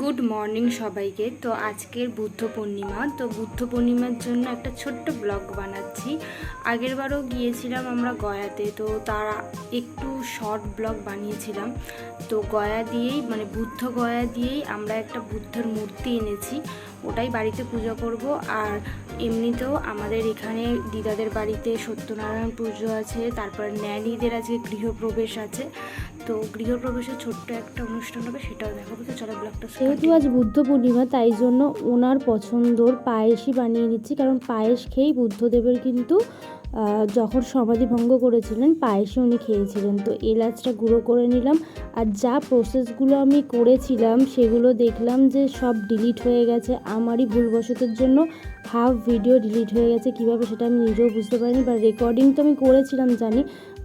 Good morning সবাইকে। তো আজকের বুদ্ধ পূর্ণিমা। তো বুদ্ধ পূর্ণিমার জন্য একটা ছোট্ট ব্লগ বানাচ্ছি। আগেরবারও গিয়েছিলাম আমরা গয়াতে। তো তার একটু শর্ট ব্লগ বানিয়েছিলাম। তো গয়া দিয়েই মানে বুদ্ধ গয়া দিয়েই আমরা একটা বুদ্ধের মূর্তি এনেছি। ওটাই বাড়িতে পুজো করব। আর এমনিতেও আমাদের এখানে দিদাদের বাড়িতে সত্যনারায়ণ পুজো আছে। তারপর ন্যানিদের আজকে গৃহপ্রবেশ আছে। তো গৃহপ্রবেশের ছোট্ট একটা অনুষ্ঠান হবে সেটাও দেখাবো। তো চলো ব্লগটা যেহেতু আজ বুদ্ধ পূর্ণিমা, তাই জন্য ওনার পছন্দর পায়েসই বানিয়ে নিচ্ছি। কারণ পায়েস খেয়েই বুদ্ধদেবের কিন্তু যখন সমাধি ভঙ্গ করেছিলেন পায়েসে উনি খেয়েছিলেন। তো এলাচটা গুঁড়ো করে নিলাম। আর যা প্রসেসগুলো আমি করেছিলাম, সেগুলো দেখলাম যে সব ডিলিট হয়ে গেছে। আমারই ভুলবশতের জন্য হাফ ভিডিও ডিলিট হয়ে গেছে, কীভাবে সেটা আমি নিজেও বুঝতে পারিনি বা রেকর্ডিং তো আমি করেছিলাম জানি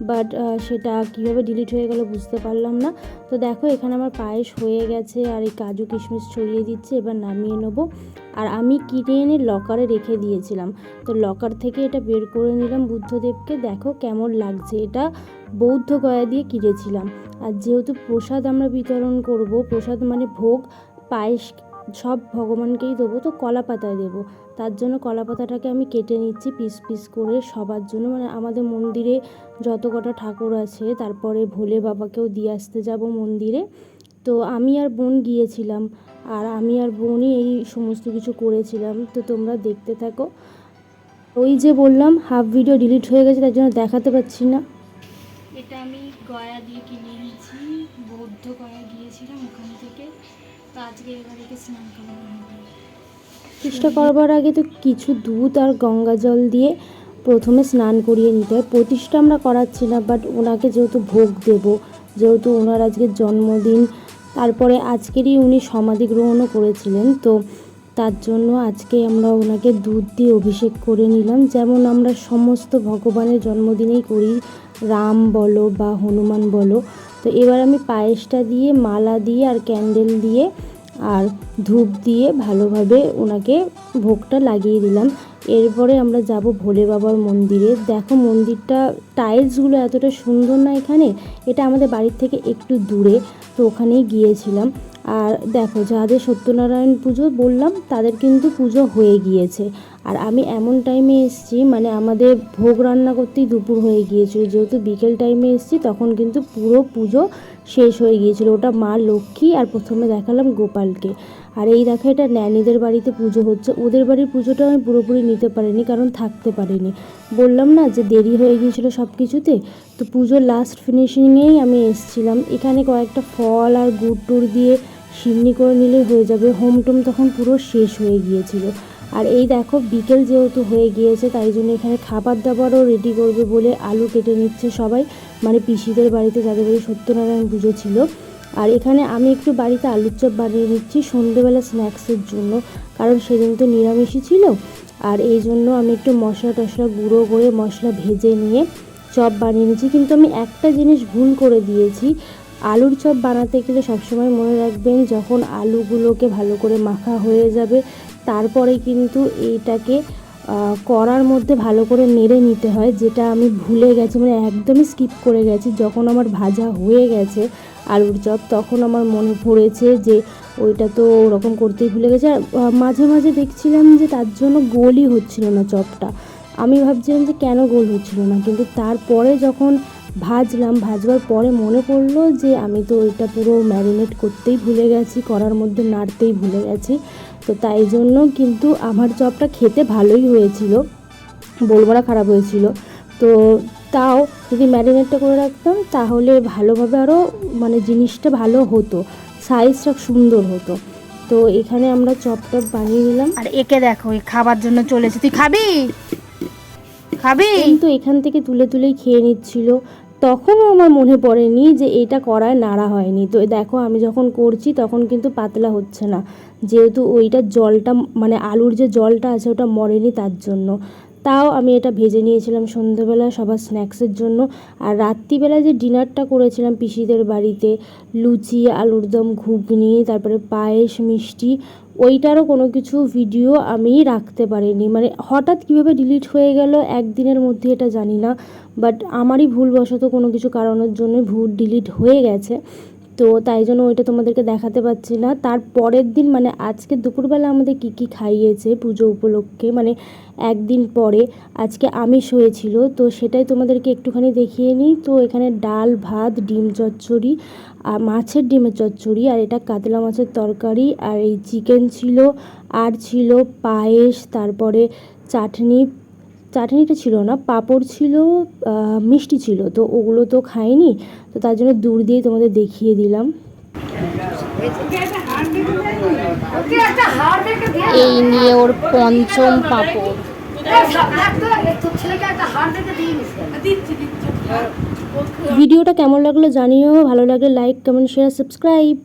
বাট সেটা কীভাবে ডিলিট হয়ে গেল বুঝতে পারলাম না। তো দেখো, এখানে আমার পায়েস হয়ে গেছে আর এই কাজু কিশমিশ ছড়িয়ে দিচ্ছে, এবার নামিয়ে নেব। আর আমি কিনে এনে লকারে রেখে দিয়েছিলাম। তো লকার থেকে এটা বের করে নিলাম বুদ্ধদেবকে। দেখো কেমন লাগছে এটা। বৌদ্ধ গয়া দিয়ে কিনেছিলাম। আর যেহেতু প্রসাদ আমরা বিতরণ করব, প্রসাদ মানে ভোগ, পায়েস সব ভগবানকেই দেবো, তো কলা পাতায় দেবো। তার জন্য কলা পাতাটাকে আমি কেটে নিচ্ছি পিস পিস করে সবার জন্য। মানে আমাদের মন্দিরে যত কটা ঠাকুর আছে, তারপরে ভোলে বাবাকেও দিয়ে আসতে যাব মন্দিরে। তো আমি আর বোন গিয়েছিলাম, আর আমি আর বোনই এই সমস্ত কিছু করেছিলাম। তো তোমরা দেখতে থাকো। ওই যে বললাম হাফ ভিডিও ডিলিট হয়ে গেছে, তার জন্য দেখাতে পাচ্ছি না। এটা আমি গয়া দিয়ে কিনে এনেছি, বৌদ্ধ গয়া গিয়েছিলাম ওখান থেকে। চেষ্টা করবার আগে তো কিছু দুধ আর গঙ্গা জল দিয়ে প্রথমে স্নান করিয়ে নিতে হয়। প্রতিষ্ঠা আমরা করাচ্ছি না বাট ওনাকে যেহেতু ভোগ দেব, যেহেতু ওনার আজকে জন্মদিন, তারপরে আজকেরই উনি সমাধি গ্রহণও করেছিলেন, তো তার জন্য আজকে আমরা ওনাকে দুধ দিয়ে অভিষেক করে নিলাম। যেমন আমরা সমস্ত ভগবানের জন্মদিনেই করি, রাম বলো বা হনুমান বলো তো এবার আমি পায়েসটা দিয়ে, মালা দিয়ে আর ক্যান্ডেল দিয়ে আর ধূপ দিয়ে ভালোভাবে ওনাকে ভোগটা লাগিয়ে দিলাম। এরপরে আমরা যাব ভোলে বাবার মন্দিরে। দেখো মন্দিরটা টাইলসগুলো এতটা সুন্দর না এখানে? এটা আমাদের বাড়ির থেকে একটু দূরে, তো ওখানেই গিয়েছিলাম। আর দেখো যাদের সত্যনারায়ণ পুজো বললাম, তাদের কিন্তু পুজো হয়ে গিয়েছে। আর আমি এমন টাইমে এসেছি মানে আমাদের ভোগ রান্না করতেই দুপুর হয়ে গিয়েছিল। যেহেতু বিকেল টাইমে এসেছি, তখন কিন্তু পুরো পুজো শেষ হয়ে গিয়েছিল। ওটা মা লক্ষ্মী আর প্রথমে দেখালাম গোপালকে। আর এই দেখা, এটা ন্যানিদের বাড়িতে পুজো হচ্ছে। ওদের বাড়ির পুজোটা আমি পুরোপুরি নিতে পারিনি, কারণ থাকতে পারিনি। বললাম না যে দেরি হয়ে গিয়েছিল সব কিছুতে তো পুজোর লাস্ট ফিনিশিংয়েই আমি এসছিলাম। এখানে কয়েকটা ফল আর গুড় টুড় দিয়ে সিমনি করে নিলে হয়ে যাবে। হোম টোম তখন পুরো শেষ হয়ে গিয়েছিল। আর এই দেখো, বিকেল যেহেতু হয়ে গিয়েছে, তাই জন্য এখানে খাবার দাবারও রেডি করবে বলে আলু কেটে নিচ্ছে সবাই। মানে পিসিদের বাড়িতে যাদের বাড়ি সত্যনারায়ণ পুজো ছিল। আর এখানে আমি একটু বাড়িতে আলুর চপ বানিয়ে নিচ্ছি সন্ধেবেলা স্ন্যাক্সের জন্য, কারণ সেদিন তো নিরামিষই ছিল। আর এই জন্য আমি একটু মশলা টশলা গুঁড়ো করে মশলা ভেজে নিয়ে চপ বানিয়ে নিচ্ছি। কিন্তু আমি একটা জিনিস ভুল করে দিয়েছি। আলুর চপ বানাতে গেলে সবসময় মনে রাখবেন, যখন আলুগুলোকে ভালো করে মাখা হয়ে যাবে তারপরে কিন্তু এইটাকে কড়ার মধ্যে ভালো করে নেড়ে নিতে হয়, যেটা আমি ভুলে গেছি মানে একদমই স্কিপ করে গেছি। যখন আমার ভাজা হয়ে গেছে আলুর চপ, তখন আমার মনে পড়েছে যে ওইটা তো ওরকম করতেই ভুলে গেছে। আর মাঝে মাঝে দেখছিলাম যে তার জন্য গোলই হচ্ছিল না চপটা। আমি ভাবছিলাম যে কেন গোল হচ্ছিল না? কিন্তু তারপরে যখন ভাজলাম, ভাজবার পরে মনে পড়ল যে আমি তো ওইটা পুরো ম্যারিনেট করতেই ভুলে গেছি কড়ার মধ্যে নাড়তেই ভুলে গেছি। তো তাই জন্য কিন্তু আমার চপটা খেতে ভালোই হয়েছিল বলব না খারাপ হয়েছিল। তো তাও যদি ম্যারিনেটটা করে রাখতাম তাহলে ভালোভাবে আরও মানে জিনিসটা ভালো হতো সাইজটা সুন্দর হতো। তো এখানে আমরা চপটা বানিয়ে নিলাম। আর একে দেখো খাবার জন্য চলেছে। তুই খাবি? খাবি? কিন্তু এখান থেকে তুলে তুলেই খেয়ে নিচ্ছিল। তখনও আমার মনে পড়েনি যে এটা করায় নাড়া হয়নি। তো দেখো, আমি যখন করছি তখন কিন্তু পাতলা হচ্ছে না। যেহেতু ওইটা জলটা মানে আলুর যে জলটা আছে ওটা মরেনি তার জন্য। তাও আমি এটা ভেজে নিয়েছিলাম সন্ধ্যেবেলা সবার স্ন্যাক্সের জন্য। আর রাত্রিবেলা যে ডিনারটা করেছিলাম পিসিদের বাড়িতে, লুচি, আলুর দম, ঘুগনি, তারপরে পায়েস, মিষ্টি, ওইটারও কোনো কিছু ভিডিও আমি রাখতে পারিনি। মানে হঠাৎ কীভাবে ডিলিট হয়ে গেল একদিনের মধ্যে এটা জানি না বাট আমারই ভুলবশত কোনো কিছু কারণের জন্য ভুল ডিলিট হয়ে গেছে। তো তাই জন্য ওইটা তোমাদেরকে দেখাতে পারছি না। তার পরের দিন মানে আজকে দুপুরবেলা আমাদের কি কি খাইয়েছে পুজো উপলক্ষে মানে একদিন পরে আজকে আমিষ হয়েছিল, তো সেটাই তোমাদেরকে একটুখানি দেখিয়ে নিই। তো এখানে ডাল, ভাত, ডিম চচ্চড়ি আর মাছের ডিমের চচ্চড়ি, আর এটা কাতলা মাছের তরকারি, আর এই চিকেন ছিল, আর ছিল পায়েস, তারপরে চাটনি চাটনিটা ছিল না পাঁপড় ছিল মিষ্টি ছিল তো ওগুলো তো খাইনি তো তার জন্য দূর দিয়ে তোমাদের দেখিয়ে দিলাম। এই নিয়ে ওর পঞ্চম পাঁপড়। ভিডিওটা কেমন লাগল জানিও ভালো লাগলে লাইক কমেন্ট শেয়ার সাবস্ক্রাইব